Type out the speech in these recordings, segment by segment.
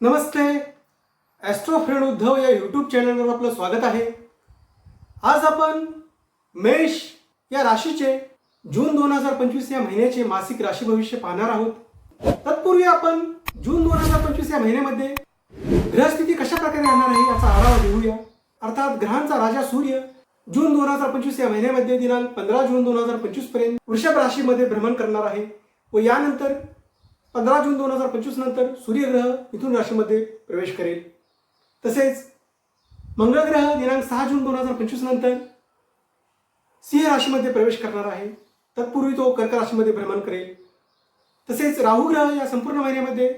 नमस्ते. Austro friend Uddhav या YouTube चॅनलवर आपलं स्वागत आहे. आज आपण मेष या राशीचे जून दोन हजार पंचवीस या महिन्याचे मासिक राशी भविष्य पाहणार आहोत. तत्पूर्वी आपण जून दोन हजार पंचवीस या महिन्यामध्ये ग्रहस्थिती कशा प्रकारे राहणार आहे याचा आढावा घेऊया. अर्थात ग्रहांचा राजा सूर्य जून दोन हजार पंचवीस या महिन्यामध्ये दिनांक पंधरा जून दोन हजार पंचवीसपर्यंत वृषभ राशीमध्ये भ्रमण करणार आहे. व यानंतर पंधरा जून दोन हजार पंचवीस नंतर सूर्यग्रह मिथुन राशीमध्ये प्रवेश करेल. तसेच मंगळग्रह दिनांक सहा जून दोन हजार पंचवीस नंतर सिंह राशीमध्ये प्रवेश करणार आहे. तत्पूर्वी तो कर्क राशीमध्ये भ्रमण करेल. तसेच राहू ग्रह या संपूर्ण महिन्यामध्ये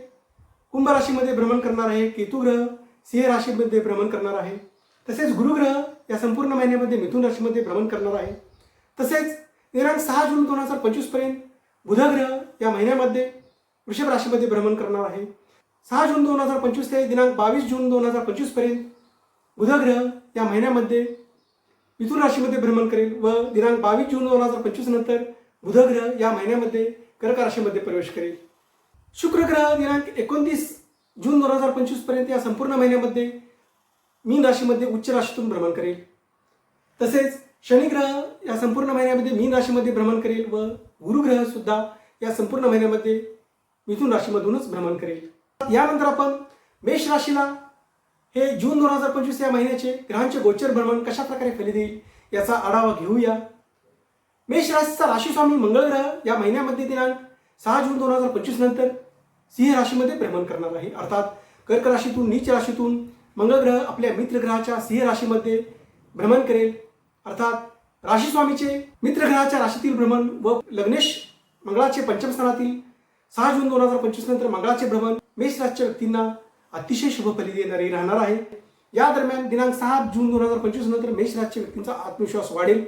कुंभ राशीमध्ये भ्रमण करणार आहे. केतुग्रह सिंह राशीमध्ये भ्रमण करणार आहे. तसेच गुरुग्रह या संपूर्ण महिन्यामध्ये मिथुन राशीमध्ये भ्रमण करणार आहे. तसेच दिनांक सहा जून दोन हजार पंचवीसपर्यंत बुधग्रह या महिन्यामध्ये वृषभ राशीमध्ये भ्रमण करणार आहे. सहा जून दोन हजार पंचवीस ते दिनांक बावीस जून दोन हजार पंचवीसपर्यंत बुधग्रह या महिन्यामध्ये मिथुन राशीमध्ये भ्रमण करेल व दिनांक बावीस जून दोन हजार पंचवीस नंतर बुधग्रह या महिन्यामध्ये कर्क राशीमध्ये प्रवेश करेल. शुक्रग्रह दिनांक एकोणतीस जून दोन हजार पंचवीसपर्यंत या संपूर्ण महिन्यामध्ये मीन राशीमध्ये उच्च राशीतून भ्रमण करेल. तसेच शनिग्रह या संपूर्ण महिन्यामध्ये मीन राशीमध्ये भ्रमण करेल व गुरुग्रह सुद्धा या संपूर्ण महिन्यामध्ये मिथुन राशीमधूनच भ्रमण करेल. यानंतर आपण मेष राशीला हे जून दोन हजार पंचवीस या महिन्याचे ग्रहांचे गोचर भ्रमण कशा प्रकारे फली देईल याचा आढावा घेऊया. मेष राशीचा राशीस्वामी मंगळ ग्रह या महिन्यामध्ये दिनांक सहा जून दोन हजार पंचवीस नंतर सिंह राशीमध्ये भ्रमण करणार आहे. अर्थात कर्क राशीतून नीच राशीतून मंगळ ग्रह आपल्या मित्रग्रहाच्या सिंह राशीमध्ये भ्रमण करेल. अर्थात राशीस्वामीचे मित्रग्रहाच्या राशीतील भ्रमण व लग्नेश मंगळाचे पंचमस्थानातील सहा जून दोन हजार पंचवीस नंतर मंगळाचे भ्रमण मेष राशीच्या व्यक्तींना अतिशय शुभ फली देणारे राहणार आहे. या दरम्यान दिनांक सहा जून दोन हजार पंचवीस नंतर मेष व्यक्तींचा आत्मविश्वास वाढेल.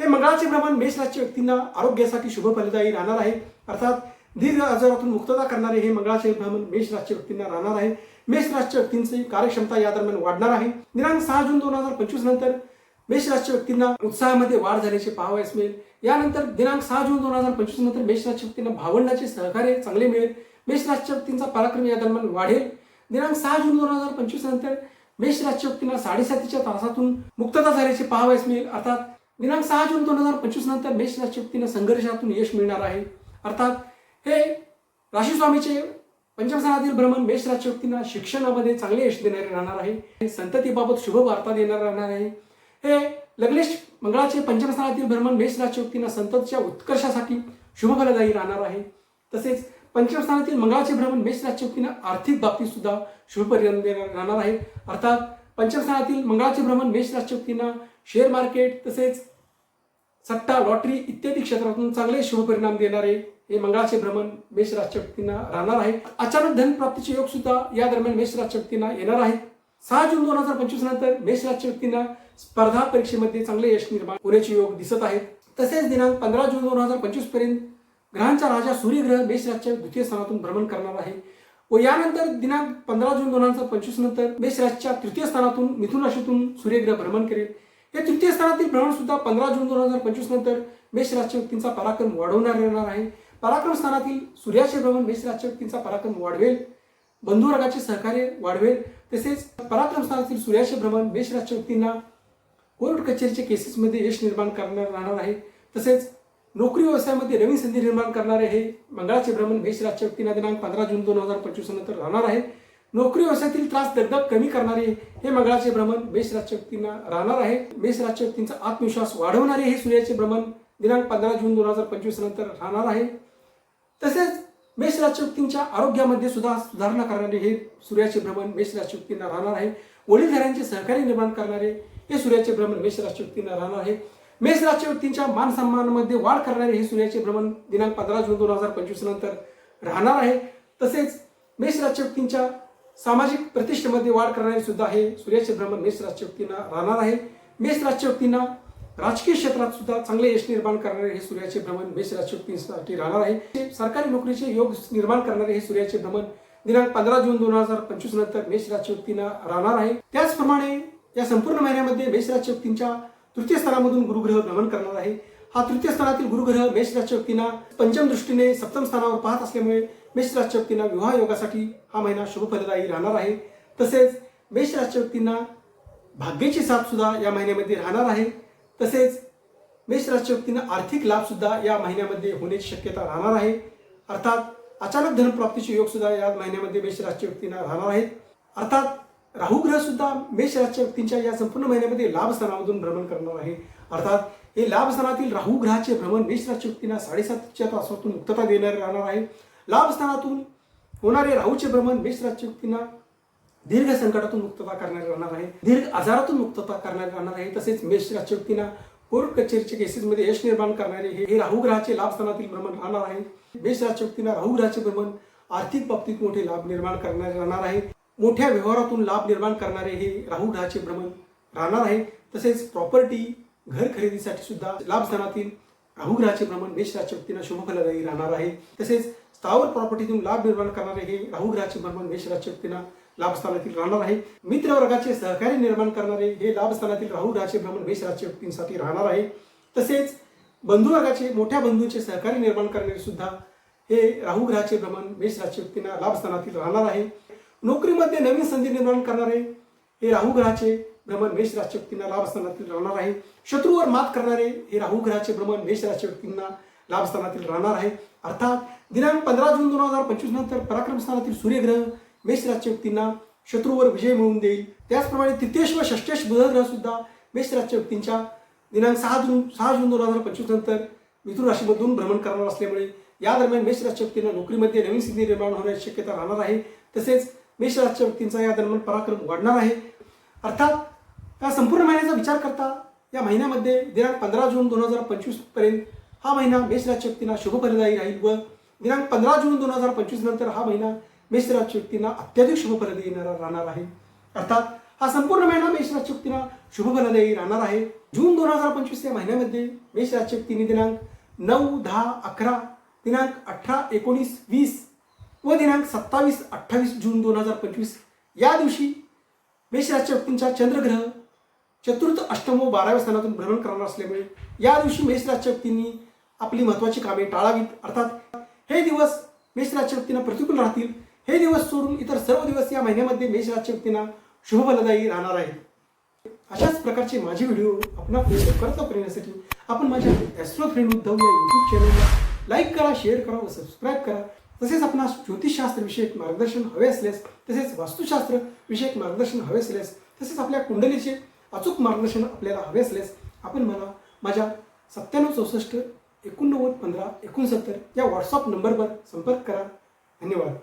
हे मंगळाचे भ्रमण मेष राशीच्या व्यक्तींना आरोग्यासाठी शुभ फलदायी राहणार आहे. अर्थात दीर्घ आजारातून मुक्तता करणारे हे मंगळाचे भ्रमण मेष राशीच्या व्यक्तींना राहणार आहे. मेष राशीच्या व्यक्तींची कार्यक्षमता या दरम्यान वाढणार आहे. दिनांक सहा जून दोन हजार पंचवीस नंतर मेष राशीच्या व्यक्तींना उत्साहामध्ये वाढ झाल्याचे पाहावयास मिळेल. यानंतर दिनांक सहा जून दोन हजार पंचवीस नंतर मेष राशी व्यक्तींना भावंडाचे सहकार्य चांगले मिळेल. मेष राशीच्या व्यक्तींचा पराक्रम या दरम्यान वाढेल. दिनांक सहा जून दोन हजार पंचवीस नंतर मेष राशी व्यक्तींना साडेसातीच्या तासातून मुक्तता झाल्याचे पाहावयास मिळेल. अर्थात दिनांक सहा जून दोन हजार पंचवीस नंतर मेष राशी व्यक्तींना संघर्षातून यश मिळणार आहे. अर्थात हे राशीस्वामीचे पंचमस्थानातील भ्रमण मेष राशी व्यक्तींना शिक्षणामध्ये चांगले यश देणारे राहणार आहे. हे संततीबाबत शुभ वार्ता देणार राहणार आहे. हे लग्नेश मंगळाचे पंचमस्थानातील भ्रमण मेष राशीच्या संततच्या उत्कर्षासाठी शुभफलदायी राहणार आहे. तसेच पंचमस्थानातील मंगळाचे भ्रमण मेष राशीच्या आर्थिक बाबतीत सुद्धा शुभपरिणाम देणार राहणार आहे. अर्थात पंचमस्थानातील मंगळाचे भ्रमण मेष राशीच्या शेअर मार्केट तसेच सट्टा लॉटरी इत्यादी क्षेत्रातून चांगले शुभपरिणाम देणारे हे मंगळाचे भ्रमण मेष राशीच्या राहणार आहे. अचानक धनप्राप्तीचे योग सुद्धा या दरम्यान मेष राशीच्या येणार आहेत सहा जून दोन हजार पंचवीस नंतर मेष राशीच्या व्यक्तींना स्पर्धा परीक्षेमध्ये चांगले यश निर्माण होण्याचे योग दिसत आहेत. तसेच दिनांक पंधरा जून दोन हजार पंचवीसपर्यंत ग्रहांचा राजा सूर्यग्रह मेष राशीच्या द्वितीय स्थानातून भ्रमण करणार आहे. व यानंतर दिनांक पंधरा जून दोन हजार पंचवीस नंतर मेष तृतीय स्थानातून मिथुन राशीतून सूर्यग्रह भ्रमण करेल. या तृतीय स्थानातील भ्रमण सुद्धा पंधरा जून दोन हजार पंचवीस नंतर मेष राशीच्या व्यक्तींचा पराक्रम वाढवणार येणार आहे. पराक्रम स्थानातील सूर्याचे भ्रमण मेष राशीच्या व्यक्तींचा पराक्रम वाढवेल. बंधुवर्गाचे सहकार्य वाढवेल. तसेच पराक्रम स्थानातील सूर्याचे भ्रमण मेष राशीच्या व्यक्तींना कोर्ट कचेरीच्या केसेसमध्ये यश निर्माण करणार राहणार आहे. तसेच नोकरी व्यवसायामध्ये नवीन संधी निर्माण करणारे हे मंगळाचे भ्रमण मेष राजच्या व्यक्तींना दिनांक पंधरा जून दोन हजार पंचवीस नंतर राहणार आहे. नोकरी व्यवसायातील त्रास दगदग कमी करणारे हे मंगळाचे भ्रमण मेष राजच्या व्यक्तींना राहणार आहे. मेष राजच्या व्यक्तींचा आत्मविश्वास वाढवणारे हे सूर्याचे भ्रमण दिनांक पंधरा जून दोन हजार पंचवीस नंतर राहणार आहे. तसेच मेष राजच्या व्यक्तींच्या आरोग्यामध्ये सुद्धा सुधारणा करणारे हे सूर्याचे भ्रमण मेष राजच्या व्यक्तींना राहणार आहे. वडीलधाऱ्यांचे सहकार्य निर्माण करणारे हे सूर्याचे भ्रमण मेष राजच्या व्यक्तींना राहणार आहे. मेष राजच्या व्यक्तींच्या मान सन्मानामध्ये वाढ करणारे हे सूर्याचे भ्रमण दिनांक पंधरा जून दोन हजार पंचवीस नंतर राहणार आहे. तसेच मेष राजच्या व्यक्तींच्या सामाजिक प्रतिष्ठेमध्ये वाढ करणारे सुद्धा हे सूर्याचे भ्रमण मेष राजच्या व्यक्तींना राहणार आहे. मेष राजच्या व्यक्तींना राजकीय क्षेत्रात सुद्धा चांगले यश निर्माण करणारे हे सूर्याचे भ्रमण मेष राजच्या राहणार आहे. सरकारी नोकरीचे योग निर्माण करणारे हे सूर्याचे भ्रमण दिनांक पंधरा जून दोन हजार पंचवीस नंतर मेष राजशक्तींना राहणार आहे. त्याचप्रमाणे या संपूर्ण महिन्यामध्ये मेष राजशक्तींच्या तृतीय स्थानामधून गुरुग्रह भ्रमण करणार आहे. हा तृतीय स्थानातील गुरुग्रह मेष राजशक्तींना पंचम दृष्टीने सप्तम स्थानावर पाहत असल्यामुळे मेष राजशक्तींना विवाह योगासाठी हा महिना शुभ फलदायी राहणार आहे. तसेच मेष राजशक्तींना भाग्याची साथ सुद्धा या महिन्यामध्ये राहणार आहे. तसेच मेष राशीच्या व्यक्तींना आर्थिक लाभ सुद्धा या महिन्यामध्ये होण्याची शक्यता राहणार आहे. अर्थात अचानक धनप्राप्तीचे योग सुद्धा या महिन्यामध्ये मेष राशीच्या व्यक्तींना राहणार आहेत. अर्थात राहुग्रह सुद्धा मेष राशीच्या व्यक्तींच्या या संपूर्ण महिन्यामध्ये लाभ स्थानामधून भ्रमण करणार आहे. अर्थात हे लाभ स्थानातील राहू ग्रहाचे भ्रमण मेष राशीच्या व्यक्तींना साडेसातच्या तासातून मुक्तता देणारे राहणार आहे. लाभ स्थानातून होणारे राहूचे भ्रमण मेष राशीच्या व्यक्तींना दीर्घ संकटातून मुक्तता करणारे राहणार आहे. दीर्घ आजारातून मुक्तता करणारे राहणार आहे. तसेच मेष राशीच्या व्यक्तींना कोर्ट कचेरीच्या केसेसमध्ये यश निर्माण करणारे हे हे राहू ग्रहाचे लाभ स्थानातील भ्रमण राहणार आहे. मेष राशीच्या व्यक्तींना राहू ग्रहाचे भ्रमण आर्थिक बाबतीत मोठे लाभ निर्माण करणारे राहणार आहे. मोठ्या व्यवहारातून लाभ निर्माण करणारे हे राहू ग्रहाचे भ्रमण राहणार आहे. तसेच प्रॉपर्टी घर खरेदीसाठी सुद्धा लाभ स्थानातील राहू ग्रहाचे भ्रमण मेष राशीच्या व्यक्तींना शुभफलदायी राहणार आहे. तसेच स्थावर प्रॉपर्टीतून लाभ निर्माण करणारे हे राहू ग्रहाचे भ्रमण मेष राशीच्या व्यक्तींना लाभ स्थानातील राहणार आहे. मित्र वर्गाचे सहकार्य निर्माण करणारे हे लाभ स्थानातील राहू ग्रहाचे भ्रमण मेष व्यक्तींसाठी राहणार आहे. तसेच बंधू वर्गाचे मोठ्या बंधूंचे सहकार्य निर्माण करणारे सुद्धा हे राहू ग्रहाचे भ्रमण मेष राशीच्या व्यक्तींना लाभस्थानातील राहणार आहे. नोकरीमध्ये नवीन संधी निर्माण करणारे हे राहू ग्रहाचे भ्रमण मेष राशीच्या व्यक्तींना राहणार आहे. शत्रूवर मात करणारे हे राहू ग्रहाचे भ्रमण मेष राशीच्या व्यक्तींना लाभस्थानातील राहणार आहे. अर्थात दिनांक पंधरा जून दोन हजार पंचवीस नंतर पराक्रम स्थानातील सूर्यग्रह मेष राज्य व्यक्तींना शत्रूवर विजय मिळवून देईल. त्याचप्रमाणे तृतीयश व षष्टेश बुधग्रह सुद्धा मेष व्यक्तींच्या दिनांक सहा जून सहा जून दोन हजार पंचवीस नंतर मिथुन राशीमधून भ्रमण करणार असल्यामुळे या दरम्यान मेष राज्य व्यक्तींना नोकरीमध्ये नवीन सिद्धी निर्माण होण्याची शक्यता राहणार आहे. तसेच मेष राज्य व्यक्तींचा या दरम्यान पराक्रम वाढणार आहे. अर्थात या संपूर्ण महिन्याचा विचार करता या महिन्यामध्ये दिनांक पंधरा जून दोन हजार पंचवीसपर्यंत हा महिना मेष राशीच्या व्यक्तींना शुभफलदायी राहील व दिनांक पंधरा जून दोन हजार पंचवीस नंतर हा महिना मेष राशीच्या व्यक्तींना अत्याधिक शुभफलदायी येणारा राहणार आहे. अर्थात हा संपूर्ण महिना मेष राशीच्या व्यक्तींना शुभफलदायी राहणार आहे. जून दोन हजार पंचवीस या महिन्यामध्ये मेष राजशक्तींनी व्यक्तींनी दिनांक नऊ दहा अकरा दिनांक अठरा एकोणीस वीस व दिनांक सत्तावीस अठ्ठावीस जून दोन हजार पंचवीस या दिवशी मेष राशीच्या व्यक्तींचा चंद्रग्रह चतुर्थ अष्टम व बाराव्या स्थानातून भ्रमण करणार असल्यामुळे या दिवशी मेष राजशक्तींनी व्यक्तींनी आपली महत्वाची कामे टाळावीत. अर्थात हे दिवस मेषराच्या व्यक्तींना प्रतिकूल राहतील. हे दिवस सोडून इतर सर्व दिवस या महिन्यामध्ये मेष राशीच्या व्यक्तींना शुभफलदायी राहणार आहेत. अशाच प्रकारचे माझे व्हिडिओ आपणा लवकरच करण्यासाठी आपण माझ्या ॲस्ट्रो फ्रेंड उद्धव या यूट्यूब चॅनलला लाईक करा शेअर करा व सबस्क्राईब करा. तसेच आपणास ज्योतिषशास्त्र विषयक मार्गदर्शन हवे असल्यास तसेच वास्तुशास्त्र विषयक मार्गदर्शन हवे असल्यास तसेच आपल्या कुंडलीचे अचूक मार्गदर्शन आपल्याला हवे असल्यास आपण मला माझ्या सत्त्याण्णव चौसष्ट एकोणनव्वद पंधरा एकोणसत्तर या व्हॉट्सअप नंबरवर संपर्क करा. धन्यवाद.